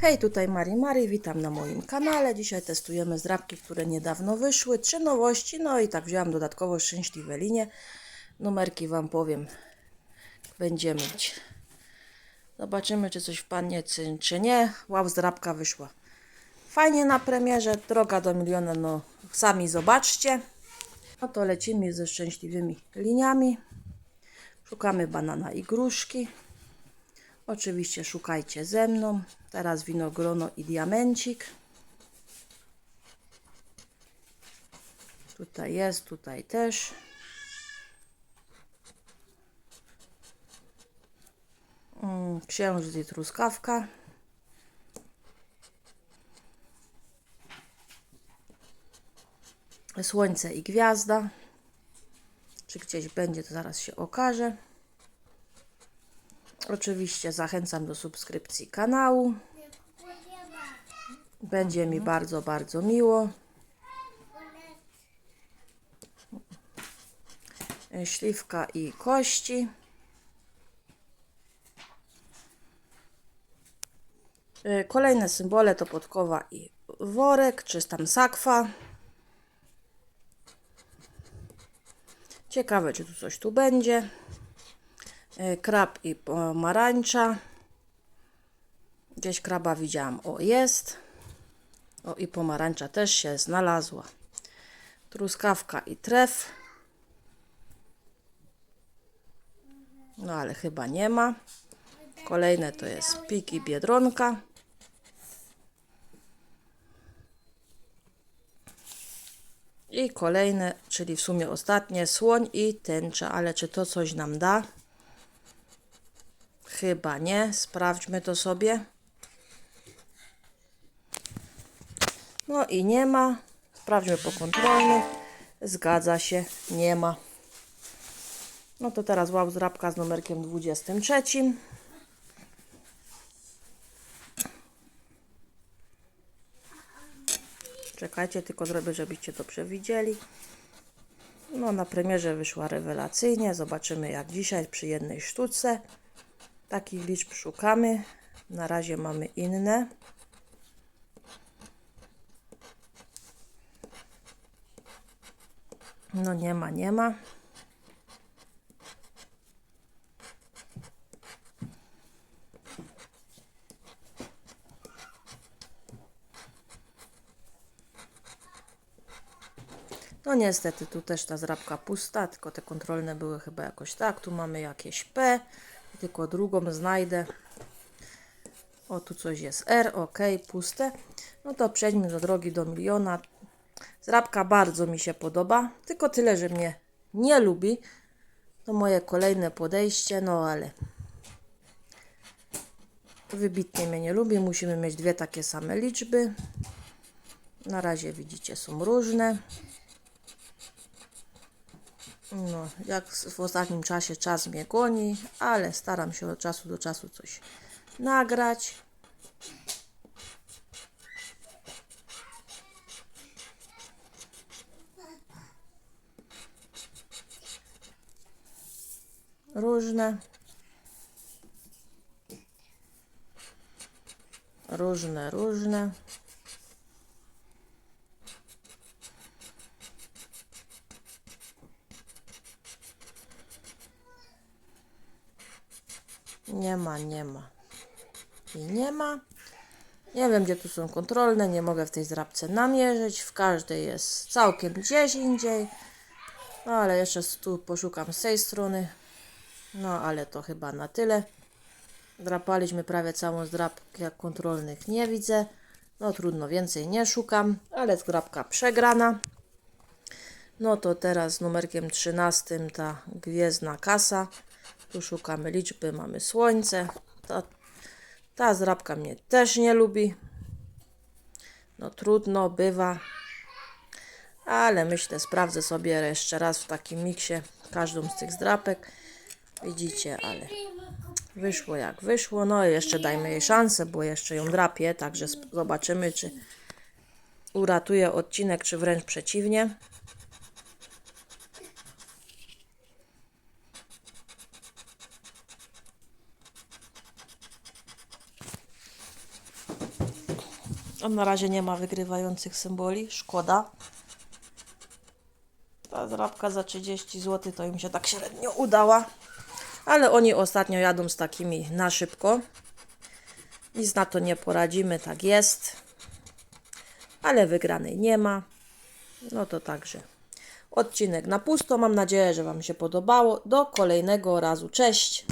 Hej, tutaj Mari Mari, witam na moim kanale. Dzisiaj testujemy zdrabki, które niedawno wyszły. Trzy nowości, no i tak wziąłam dodatkowo szczęśliwe linie. Numerki Wam powiem. Będziemy mieć. Zobaczymy, czy coś wpadnie, czy, czy nie. Wow, zdrabka wyszła. Fajnie na premierze, droga do miliona, no sami zobaczcie. No to lecimy ze szczęśliwymi liniami. Szukamy banana i gruszki. Oczywiście szukajcie ze mną. Teraz winogrono i diamencik. Tutaj jest, tutaj też. Mm, Księżyc i truskawka. Słońce i gwiazda. Czy gdzieś będzie, to zaraz się okaże. Oczywiście zachęcam do subskrypcji kanału. Będzie mi bardzo, bardzo miło. Śliwka i kości. Y, Kolejne symbole to podkowa i worek, czy tam sakwa. Ciekawe, czy tu coś tu będzie. Y, Krab i pomarańcza. Gdzieś kraba widziałam. O, jest. O, i pomarańcza też się znalazła. Truskawka i tref. No, ale chyba nie ma. Kolejne to jest pik i biedronka. I kolejne, czyli w sumie ostatnie, słoń i tęcza, ale czy to coś nam da? Chyba nie. Sprawdźmy to sobie. No i nie ma. Sprawdźmy po kontrolnych. Zgadza się, nie ma. No to teraz wow zrabka z numerkiem 23. Czekajcie, tylko zrobię, żebyście to przewidzieli. No, na premierze wyszła rewelacyjnie. Zobaczymy jak dzisiaj przy jednej sztuce. Takich liczb szukamy. Na razie mamy inne. No nie ma, nie ma. No niestety tu też ta zrabka pusta, tylko te kontrolne były chyba jakoś tak. Tu mamy jakieś P, tylko drugą znajdę. O, tu coś jest R, ok, puste. No to przejdźmy do drogi do miliona. Zrabka bardzo mi się podoba, tylko tyle, że mnie nie lubi. To moje kolejne podejście, no ale wybitnie mnie nie lubi. Musimy mieć dwie takie same liczby. Na razie widzicie, są różne. No, jak w ostatnim czasie czas mnie goni, ale staram się od czasu do czasu coś nagrać. Różne. Różne, różne. Nie ma, nie ma. I nie ma. Nie wiem, gdzie tu są kontrolne, nie mogę w tej zrabce namierzyć. W każdej jest całkiem gdzieś indziej. No ale jeszcze tu poszukam z tej strony. No ale to chyba na tyle. Drapaliśmy prawie całą zdrabkę, jak kontrolnych nie widzę. No trudno, więcej nie szukam, ale zgrabka przegrana. No to teraz numerkiem 13 ta gwiezdna kasa. Tu szukamy liczby, mamy słońce. Ta, ta zrabka mnie też nie lubi. No trudno, bywa. Ale myślę, sprawdzę sobie jeszcze raz w takim miksie każdą z tych zdrapek. Widzicie, ale wyszło jak wyszło. No i jeszcze dajmy jej szansę, bo jeszcze ją drapię, także zobaczymy, czy uratuje odcinek, czy wręcz przeciwnie. A na razie nie ma wygrywających symboli. Szkoda. Ta zrabka za 30 zł to im się tak średnio udała. Ale oni ostatnio jadą z takimi na szybko. Nic na to nie poradzimy, tak jest. Ale wygranej nie ma. No to także. Odcinek na pusto. Mam nadzieję, że Wam się podobało. Do kolejnego razu. Cześć!